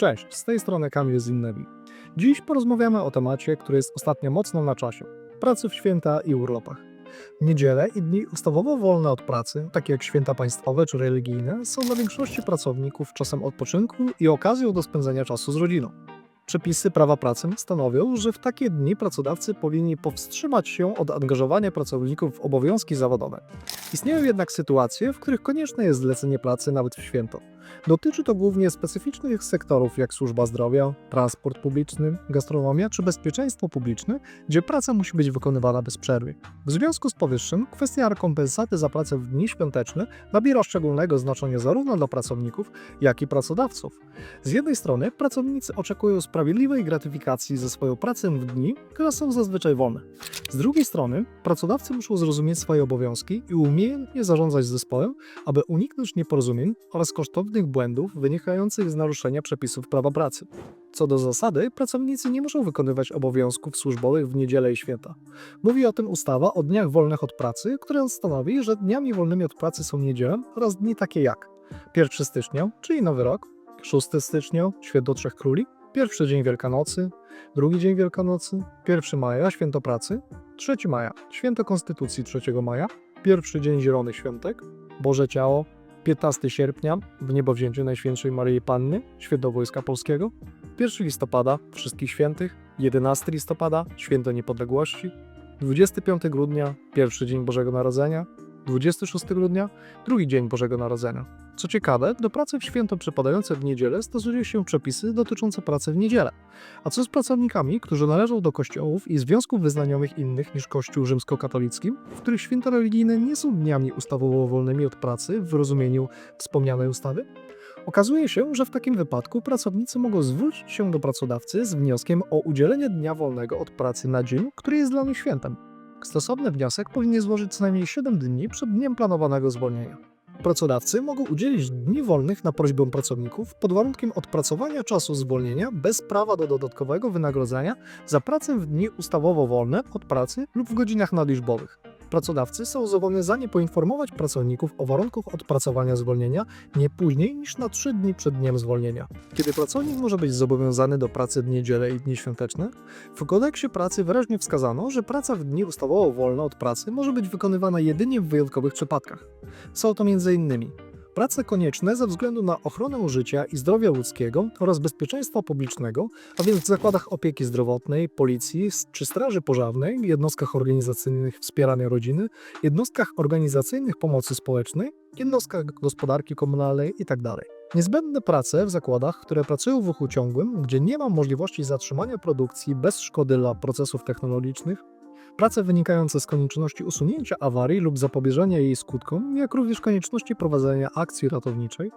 Cześć, z tej strony Kamil Zinnewi. Dziś porozmawiamy o temacie, który jest ostatnio mocno na czasie. Pracy w święta i urlopach. Niedziele i dni ustawowo wolne od pracy, takie jak święta państwowe czy religijne, są dla większości pracowników czasem odpoczynku i okazją do spędzenia czasu z rodziną. Przepisy prawa pracy stanowią, że w takie dni pracodawcy powinni powstrzymać się od angażowania pracowników w obowiązki zawodowe. Istnieją jednak sytuacje, w których konieczne jest zlecenie pracy nawet w święto. Dotyczy to głównie specyficznych sektorów jak służba zdrowia, transport publiczny, gastronomia czy bezpieczeństwo publiczne, gdzie praca musi być wykonywana bez przerwy. W związku z powyższym kwestia rekompensaty za pracę w dni świąteczne nabiera szczególnego znaczenia zarówno dla pracowników, jak i pracodawców. Z jednej strony pracownicy oczekują sprawiedliwej gratyfikacji za swoją pracę w dni, które są zazwyczaj wolne. Z drugiej strony pracodawcy muszą zrozumieć swoje obowiązki i umiejętnie zarządzać zespołem, aby uniknąć nieporozumień oraz kosztownych błędów wynikających z naruszenia przepisów prawa pracy. Co do zasady, pracownicy nie muszą wykonywać obowiązków służbowych w niedzielę i święta. Mówi o tym ustawa o dniach wolnych od pracy, która stanowi, że dniami wolnymi od pracy są niedziele oraz dni takie jak 1 stycznia, czyli Nowy Rok, 6 stycznia, Święto Trzech Króli, pierwszy dzień Wielkanocy, drugi dzień Wielkanocy, 1 maja, Święto Pracy, 3 maja, Święto Konstytucji 3 maja, pierwszy dzień Zielonych Świątek, Boże Ciało, 15 sierpnia, w niebowzięciu Najświętszej Maryi Panny, Święto Wojska Polskiego, 1 listopada, Wszystkich Świętych, 11 listopada, Święto Niepodległości, 25 grudnia, pierwszy dzień Bożego Narodzenia, 26 grudnia, drugi dzień Bożego Narodzenia. Co ciekawe, do pracy w święto przypadające w niedzielę stosuje się przepisy dotyczące pracy w niedzielę. A co z pracownikami, którzy należą do kościołów i związków wyznaniowych innych niż Kościół rzymskokatolicki, w których święta religijne nie są dniami ustawowo wolnymi od pracy w rozumieniu wspomnianej ustawy? Okazuje się, że w takim wypadku pracownicy mogą zwrócić się do pracodawcy z wnioskiem o udzielenie dnia wolnego od pracy na dzień, który jest dla nich świętem. Stosowny wniosek powinien złożyć co najmniej 7 dni przed dniem planowanego zwolnienia. Pracodawcy mogą udzielić dni wolnych na prośbę pracowników pod warunkiem odpracowania czasu zwolnienia bez prawa do dodatkowego wynagrodzenia za pracę w dni ustawowo wolne od pracy lub w godzinach nadliczbowych. Pracodawcy są zobowiązani poinformować pracowników o warunkach odpracowania zwolnienia nie później niż na 3 dni przed dniem zwolnienia. Kiedy pracownik może być zobowiązany do pracy w niedzielę i dni świąteczne? W kodeksie pracy wyraźnie wskazano, że praca w dni ustawowo wolne od pracy może być wykonywana jedynie w wyjątkowych przypadkach. Są to m.in. prace konieczne ze względu na ochronę życia i zdrowia ludzkiego oraz bezpieczeństwa publicznego, a więc w zakładach opieki zdrowotnej, policji czy straży pożarnej, jednostkach organizacyjnych wspieranej rodziny, jednostkach organizacyjnych pomocy społecznej, jednostkach gospodarki komunalnej itd. Niezbędne prace w zakładach, które pracują w ruchu ciągłym, gdzie nie ma możliwości zatrzymania produkcji bez szkody dla procesów technologicznych, prace wynikające z konieczności usunięcia awarii lub zapobieżenia jej skutkom, jak również konieczności prowadzenia akcji ratowniczej,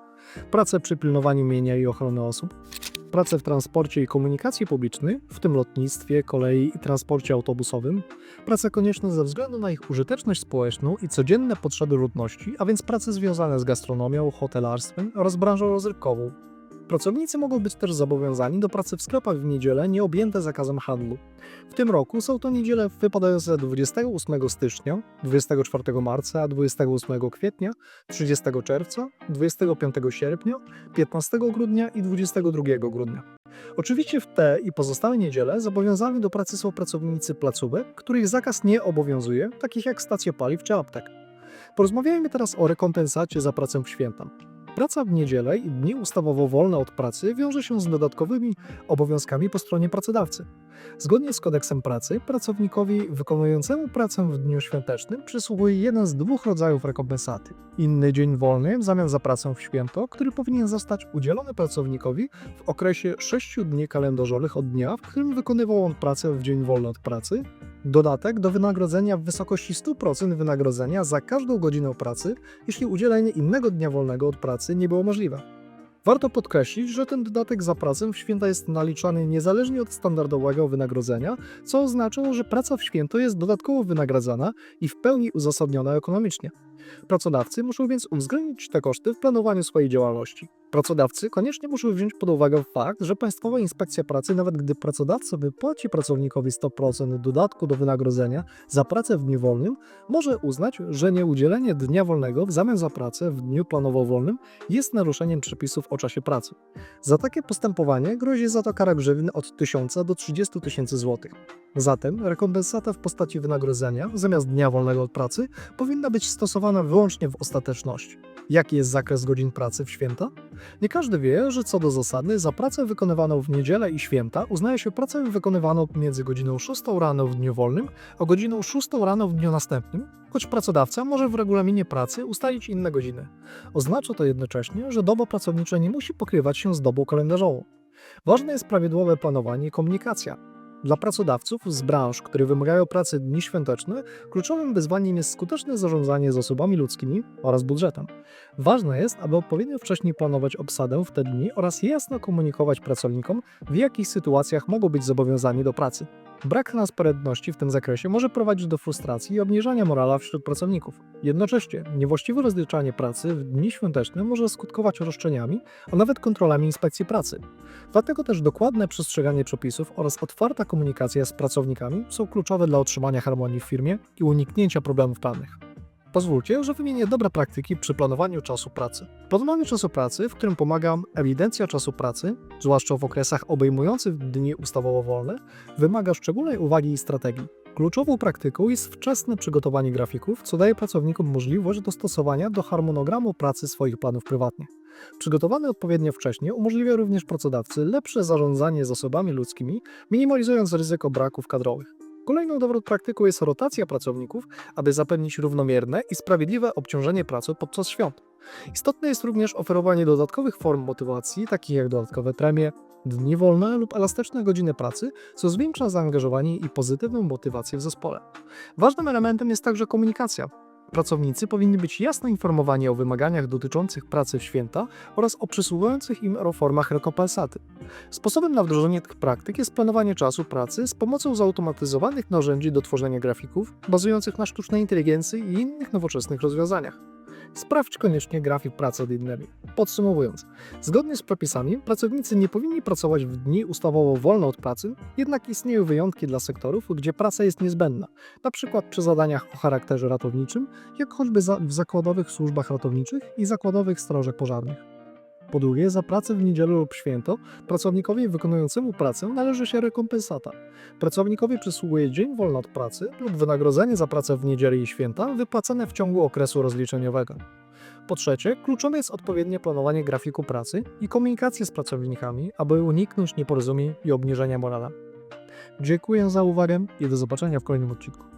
prace przy pilnowaniu mienia i ochrony osób, prace w transporcie i komunikacji publicznej, w tym lotnictwie, kolei i transporcie autobusowym, prace konieczne ze względu na ich użyteczność społeczną i codzienne potrzeby ludności, a więc prace związane z gastronomią, hotelarstwem oraz branżą rozrywkową. Pracownicy mogą być też zobowiązani do pracy w sklepach w niedzielę nieobjęte zakazem handlu. W tym roku są to niedziele wypadające 28 stycznia, 24 marca, 28 kwietnia, 30 czerwca, 25 sierpnia, 15 grudnia i 22 grudnia. Oczywiście w te i pozostałe niedziele zobowiązani do pracy są pracownicy placówek, których zakaz nie obowiązuje, takich jak stacje paliw czy aptek. Porozmawiajmy teraz o rekompensacie za pracę w święta. Praca w niedzielę i dni ustawowo wolne od pracy wiąże się z dodatkowymi obowiązkami po stronie pracodawcy. Zgodnie z kodeksem pracy, pracownikowi wykonującemu pracę w dniu świątecznym przysługuje jeden z dwóch rodzajów rekompensaty. Inny dzień wolny w zamian za pracę w święto, który powinien zostać udzielony pracownikowi w okresie 6 dni kalendarzowych od dnia, w którym wykonywał on pracę w dzień wolny od pracy. Dodatek do wynagrodzenia w wysokości 100% wynagrodzenia za każdą godzinę pracy, jeśli udzielenie innego dnia wolnego od pracy nie było możliwe. Warto podkreślić, że ten dodatek za pracę w święta jest naliczany niezależnie od standardowego wynagrodzenia, co oznacza, że praca w święto jest dodatkowo wynagradzana i w pełni uzasadniona ekonomicznie. Pracodawcy muszą więc uwzględnić te koszty w planowaniu swojej działalności. Pracodawcy koniecznie muszą wziąć pod uwagę fakt, że Państwowa Inspekcja Pracy, nawet gdy pracodawca wypłaci pracownikowi 100% dodatku do wynagrodzenia za pracę w dniu wolnym, może uznać, że nieudzielenie dnia wolnego w zamian za pracę w dniu planowo wolnym jest naruszeniem przepisów o czasie pracy. Za takie postępowanie grozi za to kara grzywny od 1000 do 30 tysięcy złotych. Zatem rekompensata w postaci wynagrodzenia zamiast dnia wolnego od pracy powinna być stosowana wyłącznie w ostateczności. Jaki jest zakres godzin pracy w święta? Nie każdy wie, że co do zasady za pracę wykonywaną w niedzielę i święta uznaje się pracę wykonywaną między godziną 6 rano w dniu wolnym, a godziną 6 rano w dniu następnym, choć pracodawca może w regulaminie pracy ustalić inne godziny. Oznacza to jednocześnie, że doba pracownicza nie musi pokrywać się z dobą kalendarzową. Ważne jest prawidłowe planowanie i komunikacja. Dla pracodawców z branż, które wymagają pracy dni świąteczne, kluczowym wyzwaniem jest skuteczne zarządzanie zasobami ludzkimi oraz budżetem. Ważne jest, aby odpowiednio wcześniej planować obsadę w te dni oraz jasno komunikować pracownikom, w jakich sytuacjach mogą być zobowiązani do pracy. Brak transparentności w tym zakresie może prowadzić do frustracji i obniżania morala wśród pracowników. Jednocześnie niewłaściwe rozliczanie pracy w dni świąteczne może skutkować roszczeniami, a nawet kontrolami inspekcji pracy. Dlatego też dokładne przestrzeganie przepisów oraz otwarta komunikacja z pracownikami są kluczowe dla utrzymania harmonii w firmie i uniknięcia problemów prawnych. Pozwólcie, że wymienię dobre praktyki przy planowaniu czasu pracy. Planowanie czasu pracy, w którym pomagam ewidencja czasu pracy, zwłaszcza w okresach obejmujących dni ustawowo wolne, wymaga szczególnej uwagi i strategii. Kluczową praktyką jest wczesne przygotowanie grafików, co daje pracownikom możliwość dostosowania do harmonogramu pracy swoich planów prywatnych. Przygotowany odpowiednio wcześnie umożliwia również pracodawcy lepsze zarządzanie zasobami ludzkimi, minimalizując ryzyko braków kadrowych. Kolejną dobrą praktyką jest rotacja pracowników, aby zapewnić równomierne i sprawiedliwe obciążenie pracy podczas świąt. Istotne jest również oferowanie dodatkowych form motywacji, takich jak dodatkowe premie, dni wolne lub elastyczne godziny pracy, co zwiększa zaangażowanie i pozytywną motywację w zespole. Ważnym elementem jest także komunikacja. Pracownicy powinni być jasno informowani o wymaganiach dotyczących pracy w święta oraz o przysługujących im formach rekompensaty. Sposobem na wdrożenie tych praktyk jest planowanie czasu pracy z pomocą zautomatyzowanych narzędzi do tworzenia grafików bazujących na sztucznej inteligencji i innych nowoczesnych rozwiązaniach. Sprawdź koniecznie grafik pracy od innymi. Podsumowując, zgodnie z przepisami pracownicy nie powinni pracować w dni ustawowo wolne od pracy, jednak istnieją wyjątki dla sektorów, gdzie praca jest niezbędna, np. przy zadaniach o charakterze ratowniczym, jak choćby w zakładowych służbach ratowniczych i zakładowych strażach pożarnych. Po drugie, za pracę w niedzielę lub święto pracownikowi wykonującemu pracę należy się rekompensata. Pracownikowi przysługuje dzień wolny od pracy lub wynagrodzenie za pracę w niedzielę i święta wypłacane w ciągu okresu rozliczeniowego. Po trzecie, kluczowe jest odpowiednie planowanie grafiku pracy i komunikacja z pracownikami, aby uniknąć nieporozumień i obniżenia morala. Dziękuję za uwagę i do zobaczenia w kolejnym odcinku.